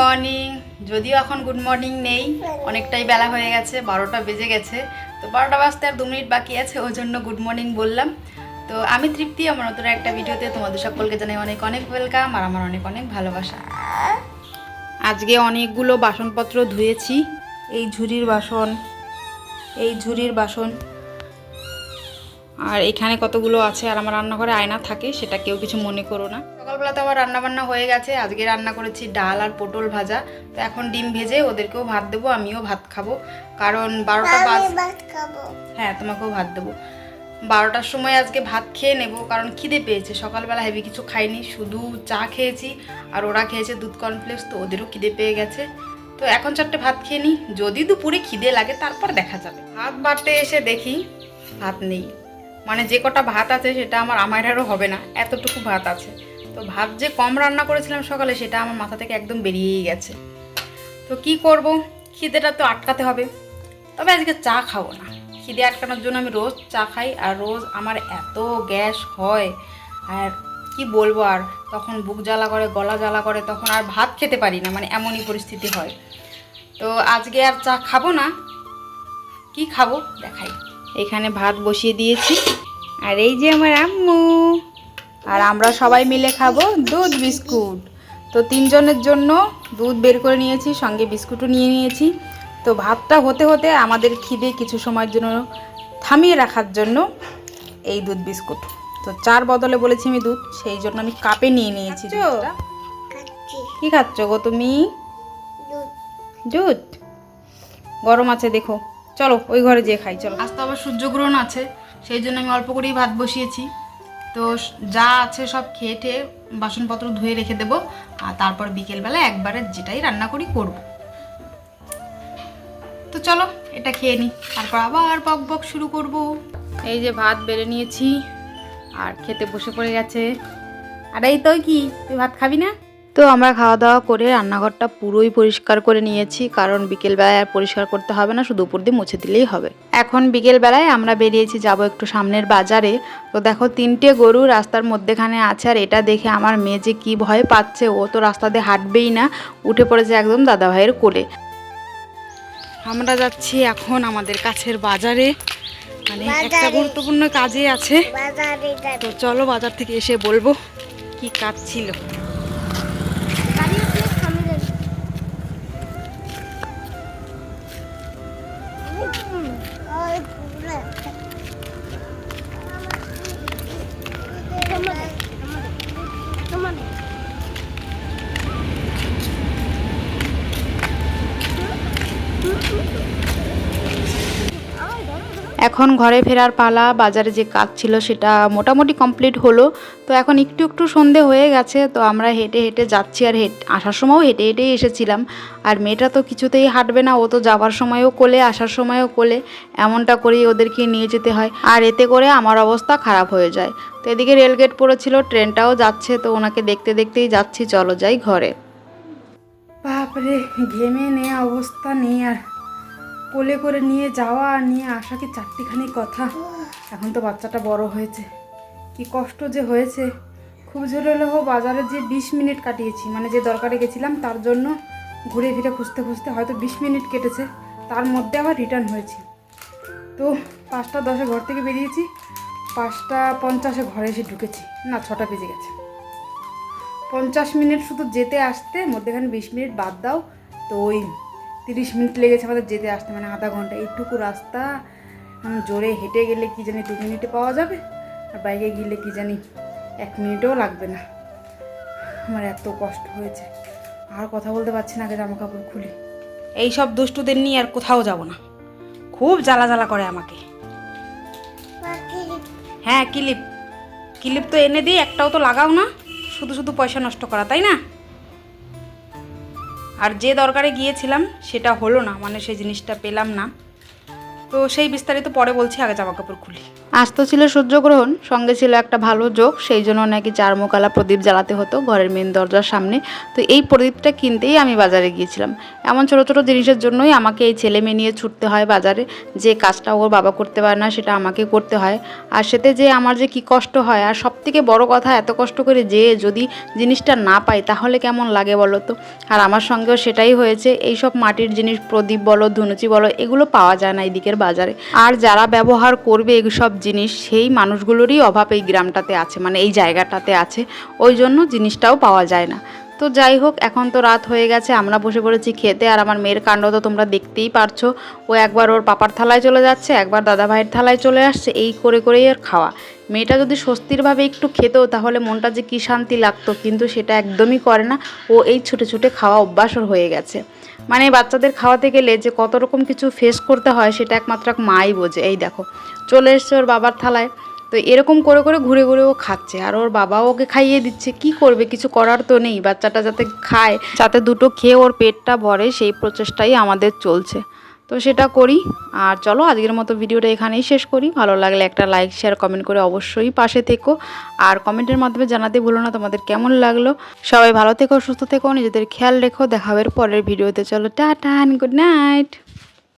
Morning যদিও এখন good morning নেই, অনেকটাই বেলা হয়ে গেছে, বারোটা বেজে গেছে, তো বারোটা বাজতে আর দু মিনিট বাকি আছে, ওই জন্য গুড মর্নিং বললাম। তো আমি তৃপ্তি, আমার নতুন একটা ভিডিওতে তোমাদের সকলকে জানাই অনেক অনেক ওয়েলকাম আর আমার অনেক অনেক ভালোবাসা। আজকে অনেকগুলো বাসনপত্র ধুয়েছি, এই ঝুড়ির বাসন, এই ঝুড়ির বাসন, আর এখানে কতগুলো আছে, আর আমার রান্নাঘরে আয়না থাকে, সেটা কেউ কিছু মনে করো না। সকালবেলা তো আমার রান্না বান্না হয়ে গেছে। আজকে রান্না করেছি ডাল আর পটল ভাজা। তো এখন ডিম ভেজে ওদেরকেও ভাত দেবো আমিও ভাত খাব। কারণ বারোটা বাজ হ্যাঁ তোমাকেও ভাত দেবো। বারোটার সময় আজকে ভাত খেয়ে নেব কারণ খিদে পেয়েছে। সকালবেলা হেভি কিছু খাইনি শুধু চা খেয়েছি। আর ওরা খেয়েছে দুধ কর্নফ্লেক্স তো ওদেরও খিদে পেয়ে গেছে। তো এখন চারটে ভাত খেয়ে নিই। যদি দুপুরে খিদে লাগে তারপর দেখা যাবে। ভাত বাড়তে এসে দেখি ভাত নেই। মানে যে কটা ভাত আছে সেটা আমার আমারও হবে না। এতটুকু ভাত আছে। তো ভাত যে কম রান্না করেছিলাম সকালে, সেটা আমার মাথা থেকে একদম বেরিয়েই গেছে। তো কি করব? খিদেটা তো আটকাতে হবে। তবে আজকে চা খাব না। খিদে আটকানোর জন্য আমি রোজ চা খাই আর রোজ আমার এত গ্যাস হয়। আর কি বলব আর, তখন বুক জ্বালা করে, গলা জ্বালা করে, তখন আর ভাত খেতে পারি না মানে এমনই পরিস্থিতি হয়। তো আজকে আর চা খাব না। কি খাব? দেখাই। এখানে ভাত বসিয়ে দিয়েছি। আর এই যে আমার আম্মু। আর আমরা সবাই মিলে খাব দুধ বিস্কুট। তো তিনজনের জন্য দুধ বের করে নিয়েছি সঙ্গে বিস্কুটও নিয়ে নিয়েছি। তো ভাতটা হতে হতে আমাদের খিদে কিছু সময়ের জন্য থামিয়ে রাখার জন্য এই দুধ বিস্কুট। তো চার বদলে বলেছি আমি দুধ সেই জন্য আমি কাপে নিয়ে নিয়েছি। কি খাচ্ছ গো তুমি? দুধ? গরম আছে দেখো। চলো ওই ঘরে যেয়ে খাই চলো। আজ তো আবার সূর্যগ্রহণ আছে সেই জন্য আমি অল্প করেই ভাত বসিয়েছি। তো যা আছে সব খেয়ে টেয়ে বাসনপত্র ধুয়ে রেখে দেবো, আর তারপর বিকেলবেলা একবারে যেটাই রান্না করি করব। তো চলো, এটা খেয়ে নিই তারপর আবার বক বক শুরু করব। এই যে ভাত বেড়ে নিয়েছি, আর খেতে বসে পড়ে গেছে। আর এই তো কি, তুই ভাত খাবি না? তো আমরা খাওয়া দাওয়া করে রান্নাঘরটা পুরোই পরিষ্কার করে নিয়েছি কারণ বিকেলবেলায় আর পরিষ্কার করতে হবে না শুধু উপর দিয়ে মুছে দিলেই হবে। এখন বিকেলবেলায় আমরা বেরিয়েছি যাব একটু সামনের বাজারে। তো দেখো তিনটে গরু রাস্তার মধ্যেখানে আছে আর এটা দেখে আমার মেয়ে যে কী ভয় পাচ্ছে ও তো রাস্তা দিয়ে হাঁটবেই না উঠে পড়েছে একদম দাদা ভাইয়ের কোলে। আমরা যাচ্ছি এখন আমাদের কাছের বাজারে মানে একটা গুরুত্বপূর্ণ কাজে আছে। তো চলো বাজার থেকে এসে বলব কি কাজ ছিল। এখন ঘরে ফেরার পালা, বাজারে যে কাজ ছিল সেটা মোটামুটি কমপ্লিট হলো। তো এখন একটু একটু সন্ধে হয়ে গেছে, তো আমরা হেঁটে হেঁটে যাচ্ছি আর হেঁটে আসার সময়ও হেঁটে হেঁটেই এসেছিলাম। আর মেয়েটা তো কিছুতেই হাঁটবে না, ও তো যাওয়ার সময়ও কোলে, আসার সময়ও কোলে। এমনটা করেই ওদেরকে নিয়ে যেতে হয়। আর এতে করে আমার অবস্থা খারাপ হয়ে যায়। তো এদিকে রেলগেট পড়েছিল, ট্রেনটাও যাচ্ছে, তো ওনাকে দেখতে দেখতেই যাচ্ছি, চলো যাই ঘরে। বাপরে, ঘেমে নেওয়া অবস্থা নেই আর। কোলে করে নিয়ে যাওয়া আর নিয়ে আসা কি চারটিখানি কথা? এখন তো বাচ্চাটা বড় হয়েছে। কি কষ্ট যে হয়েছে। খুব জোরে হলেও বাজারে যে বিশ মিনিট কাটিয়েছি মানে যে দরকারে গেছিলাম, তার জন্য ঘুরে ফিরে খুঁজতে খুঁজতে হয়তো বিশ মিনিট কেটেছে। তার মধ্যে আবার রিটার্ন হয়েছি। তো পাঁচটা দশে ঘর থেকে বেরিয়েছি, পাঁচটা পঞ্চাশে ঘরে এসে ঢুকেছি। না, ছটা বেজে গেছে। পঞ্চাশ মিনিট শুধু যেতে আসতে, মধ্যেখানে বিশ মিনিট বাদ দাও। তো ওই তিরিশ মিনিট লেগেছে আমাদের যেতে আসতে মানে আধা ঘণ্টা। এইটুকু রাস্তা জোরে হেঁটে গেলে কি জানি দু মিনিটে পাওয়া যাবে আর বাইকে গেলে কি জানি এক মিনিটও লাগবে না। আমার এত কষ্ট হয়েছে। আর কথা বলতে পারছি না আগে জামা কাপড় খুলি। এই সব দুষ্টুদের নিয়ে আর কোথাও যাব না। খুব জ্বালা জ্বালা করে আমাকে। হ্যাঁ ক্লিপ। ক্লিপ তো এনে দিই একটাও তো লাগাও না। শুধু শুধু পয়সা নষ্ট করা তাই না? আর যে দরকারে গিয়েছিলাম, সেটা হলো না মানে সেই জিনিসটা পেলাম না। তো সেই বিস্তারিত পরে বলছি, আগে জামা কাপড় খুলি। আজ তো ছিল সূর্যগ্রহণ, সঙ্গে ছিল একটা ভালো যোগ, সেই জন্য নাকি চারমুকালা প্রদীপ জ্বালাতে হতো ঘরের মেন দরজার সামনে। তো এই প্রদীপটা কিনতেই আমি বাজারে গিয়েছিলাম। এমন ছোটো ছোটো জিনিসের জন্যই আমাকে এই ছেলে মেয়ে নিয়ে ছুটতে হয় বাজারে। যে কাজটা ওর বাবা করতে পারে না, সেটা আমাকে করতে হয়। আর সেতে যে আমার যে কি কষ্ট হয়, আর সব থেকে বড় কথা এত কষ্ট করে যে যদি জিনিসটা না পাই, তাহলে কেমন লাগে বলো তো? আর আমার সঙ্গেও সেটাই হয়েছে। এই সব মাটির জিনিস, প্রদীপ বলো, ধুনুচি বলো, এগুলো পাওয়া যায় না এই দিকের বাজারে। আর যারা ব্যবহার করবে এইসব জিনিস সেই মানুষগুলোরই অভাব এই গ্রামটাতে আছে মানে এই জায়গাটাতে আছে। ওই জন্য জিনিসটাও পাওয়া যায় না। তো যাই হোক, এখন তো রাত হয়ে গেছে, আমরা বসে পড়েছি খেতে, আর আমার মেয়ের কাণ্ড তো তোমরা দেখতেই পারছ। ও একবার ওর পাপার থালায় চলে যাচ্ছে, একবার দাদা ভাইয়ের থালায় চলে আসছে, এই করে করেই আর খাওয়া। মেয়েটা যদি স্বস্তিরভাবে একটু খেত, তাহলে মনটা যে কী শান্তি লাগতো, কিন্তু সেটা একদমই করে না। ও এই ছুটে ছুটে খাওয়া অভ্যাস হয়ে গেছে। মানে বাচ্চাদের খাওয়াতে গেলে যে কত রকম কিছু ফেস করতে হয়, সেটা একমাত্র এক মাই বোঝে। এই দেখো, চলে এসছে ওর বাবার থালায়। তো এরকম করে করে ঘুরে ঘুরে ও খাচ্ছে। আর ওর বাবা ওকে খাইয়ে দিচ্ছে। কি করবে? কিছু করার তো নেই। বাচ্চাটা যাতে খায়, যাতে দুটো খেয়ে ওর পেটটা ভরে, সেই প্রচেষ্টাই আমাদের চলছে। তো সেটা করি। আর চলো, আজকের মতো ভিডিওটা এখানেই শেষ করি। ভালো লাগলে একটা লাইক শেয়ার কমেন্ট করে অবশ্যই পাশে থেকো। আর কমেন্টের মাধ্যমে জানাতে ভুলো না তোমাদের কেমন লাগল। সবাই ভালো থেকো, সুস্থ থেকো, নিজেদের খেয়াল রেখো। দেখা হবে এর পরের ভিডিওতে। চলো, টাটা গুড নাইট